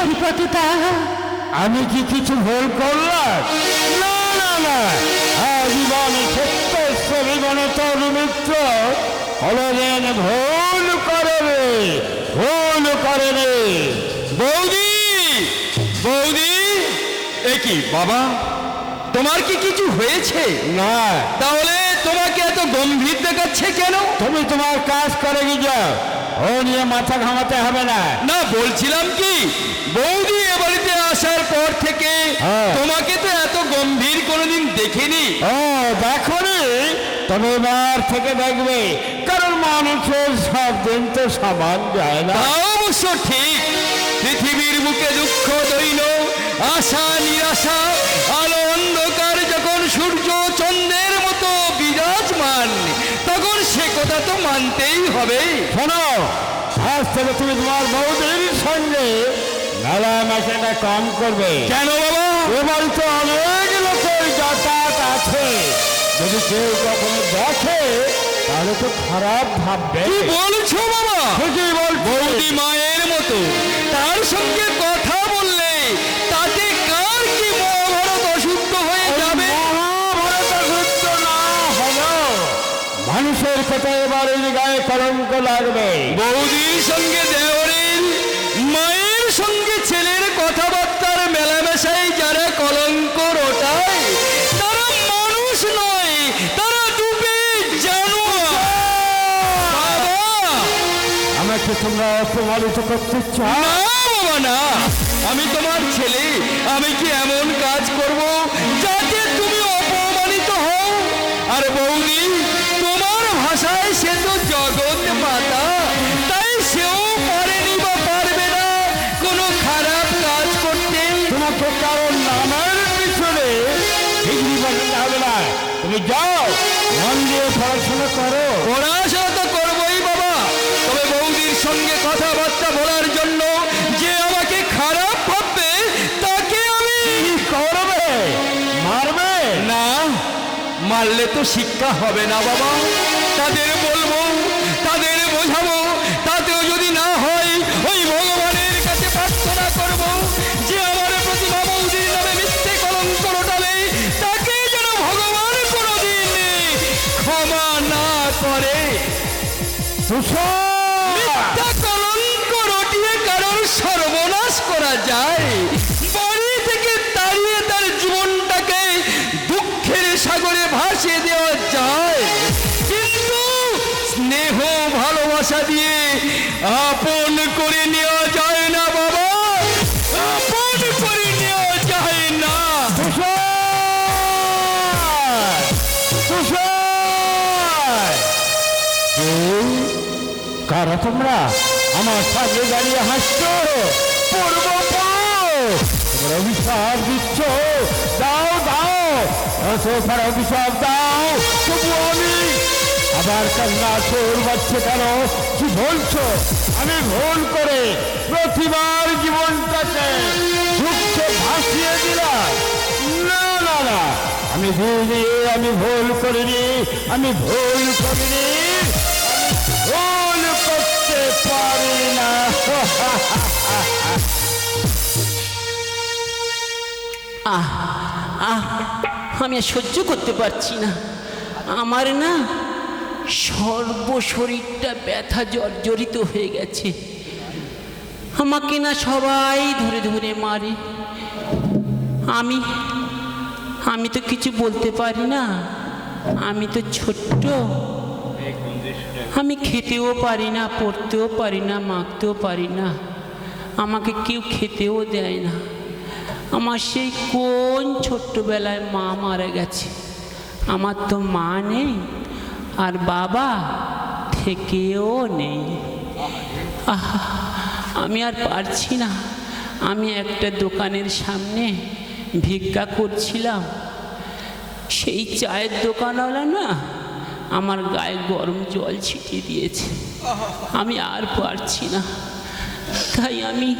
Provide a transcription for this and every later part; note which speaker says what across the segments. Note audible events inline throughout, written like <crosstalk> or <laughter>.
Speaker 1: হরিপতিতা
Speaker 2: আমি কি কিছু ভুল করলাম? না না না। আজীবন সত্য জীবনে তোর মিত্র হলেন ভুল করে রে ভুল করে রে
Speaker 3: বৌদি বৌদি এ কি বাবা তোমার কি কিছু হয়েছে?
Speaker 2: না।
Speaker 3: তাহলে তোমাকে এত গম্ভীর দেখাচ্ছে কেন?
Speaker 2: তুমি তোমার কাজ করে গিয়ে ও নিয়ে মাথা ঘামাতে হবে না।
Speaker 3: না বলছিলাম কি বৌদি এ বাড়িতে আসার পর থেকে। তোমাকে তো এত গম্ভীর কোনোদিন দেখিনি।
Speaker 2: ও দেখো রে তবে এবার থেকে দেখবে কারণ মানুষের সব দিন তো সমান যায় না।
Speaker 3: অবশ্য ঠিক পৃথিবীর বুকে দুঃখ দৈন আশা নিরাশা আলো অন্ধকার যখন সূর্য চন্দ্রের মানতেই হবে।
Speaker 2: শোনো আজ থেকে তুমি তোমার বৌদির সঙ্গে মেলামেশাটা কম করবে।
Speaker 3: কেন বাবা?
Speaker 2: এবার তো অনেক লোকের যাতায়াত আছে। যদি কেউ কখনো দেখে তাহলে তো খারাপ ভাববে।
Speaker 3: কি বলছো বাবা?
Speaker 2: বল
Speaker 3: বৌদি মায়ের মতো তার সঙ্গে কথা বললে
Speaker 2: মানুষের কথা এবারে গায়ে কলঙ্ক লাগবে।
Speaker 3: বৌদির সঙ্গে দেওরের মায়ের সঙ্গে ছেলের কথাবার্তার মেলামেশাই যারা কলঙ্ক রটায় তারা মানুষ নয় তারা ডুবে বাবা
Speaker 2: আমাকে তোমরা অপমানিত করতে চাও?
Speaker 3: না বাবা না। আমি তোমার ছেলে আমি কি এমন কাজ করব যাতে তুমি অপমানিত হও? আর বৌদি ভাষায় সে তো জগৎ মাতা। তাই সেও পারেনি বা পারবে না। কোনো খারাপ কাজ করতে।
Speaker 2: তোমাকে কারণ নামের পিছনে ডিগ্রি বানাতে হবে না। তুমি যাও মন দিয়ে পড়াশোনা করো।
Speaker 3: পড়াশোনা তো করবোই বাবা। তবে বৌদির সঙ্গে কথাবার্তা বলার জন্য যে আমাকে খারাপ ভাববে তাকে আমি
Speaker 2: কি করবে? মারবে?
Speaker 3: না মারলে তো শিক্ষা হবে না বাবা। তাদের বলব তাদের বোঝাবো তাতেও যদি না হয় ওই ভগবানের কাছে প্রার্থনা করব যে আমার প্রতিভা বৌদির নামে মিথ্যে কলঙ্ক রটালে তাকে যেন ভগবান কোনোদিন ক্ষমা না করে। কলঙ্ক রটিয়ে কারোর সর্বনাশ করা যায়। বাড়ি থেকে তাড়িয়ে তার জীবনটাকে দুঃখের সাগরে ভাসিয়ে দেওয়া যায়। দিয়ে আপন করে নেওয়া যায় না বাবা। আপন করে নেওয়া যায় না।
Speaker 2: কারা তোমরা? আমার সামনে দাঁড়িয়ে হাসছো? পূর্ব তোমরা অভিশাপ দিচ্ছ। দাও দাও। অসফার অভিশাপ দাও। তবু আমি আবার কান্না চোর কেন? কি বলছো? আমি ভুল করে প্রতিবার জীবনটাকে দুঃখে ভাসিয়ে দিলাম। না না না। আমি ভুলিনি আমি ভুল করিনি, আমি ভুল করিনি। ভুল করতে পারি না। <laughs>
Speaker 1: আহ আহ, আমি সহ্য করতে পারছি না। আমার না সর্বশরীরটা ব্যথা জর্জরিত হয়ে গেছে। আমাকে না সবাই ধরে ধরে মারে। আমি আমি তো কিছু বলতে পারি না। আমি তো ছোট্ট। আমি খেতেও পারি না, পড়তেও পারি না, মাখতেও পারি না। আমাকে কেউ খেতেও দেয় না। আমার সেই কোন ছোট্টবেলায় মা মারা গেছে। আমার তো মা নেই। আর বাবা থেকেও নেই। আহা, আমি আর পারছি না। আমি একটা দোকানের সামনে ভিক্ষা করছিলাম। সেই চায়ের দোকানওয়ালা না আমার গায়ে গরম জল ছিটিয়ে দিয়েছে। আমি আর পারছি না। তাই আমি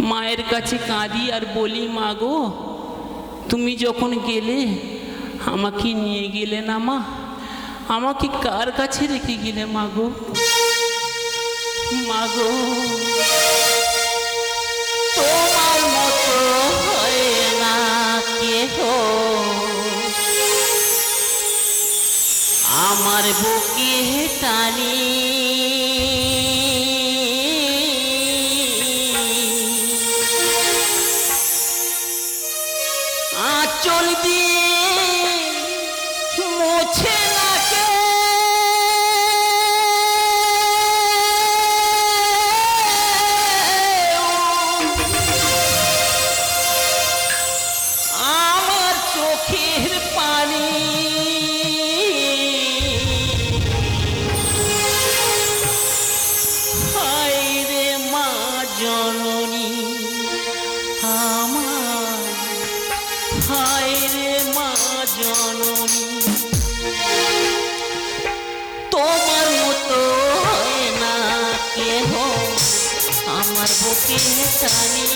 Speaker 1: মায়ের কাছে কাঁদি আর বলি, মা গো, তুমি যখন গেলে আমাকে নিয়ে গেলে না মা? আমাকে কার কাছে রেখে গেলে, মাগো? মাগো, তোমার মতো হয় না কেহ। আমার বুকে টানি হায় রে মা জননী তোমার মতো হয় না কেহ। আমার বুকে টানি।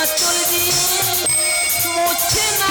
Speaker 1: আঁচল দিয়ে মুছে না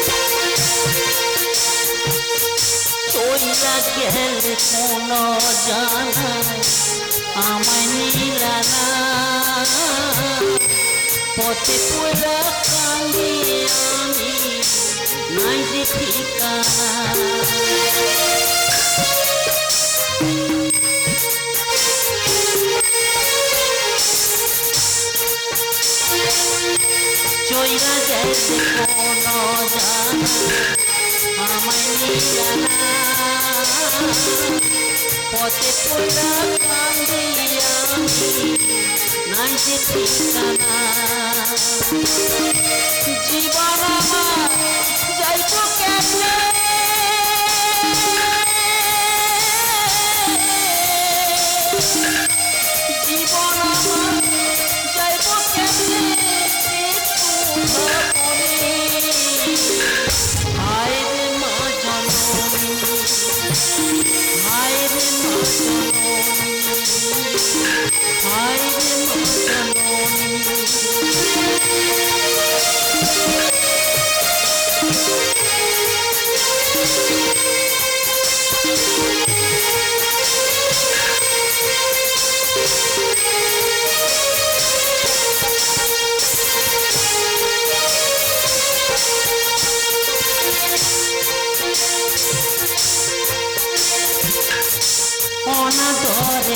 Speaker 1: চইলা গেল কোন জানায় আমায় নিলানা পথে পড়া কান্দি আমি নাই যে ঠিকানা। চইলা গেল কোন জানায় আমায় নিলানা পথে পড়া কান্দি জীবন আমার যাইব কেমনে? হায় রে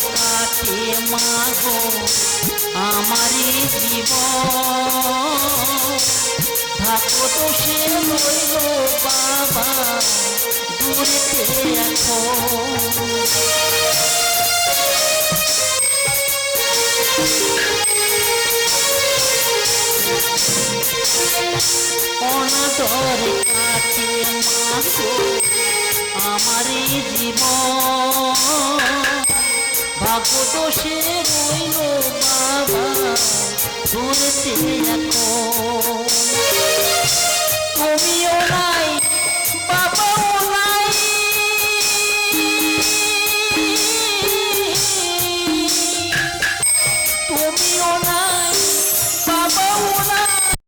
Speaker 1: কাটে মাগো আমারই জীবন থাকো তো সে রইল বাবা দূরেতে এখন অনাদরে কাটে মাগো আমারই জীবন ভাগ্য দোষে রইল বাবা ধরেতে এখন তুমিও নাই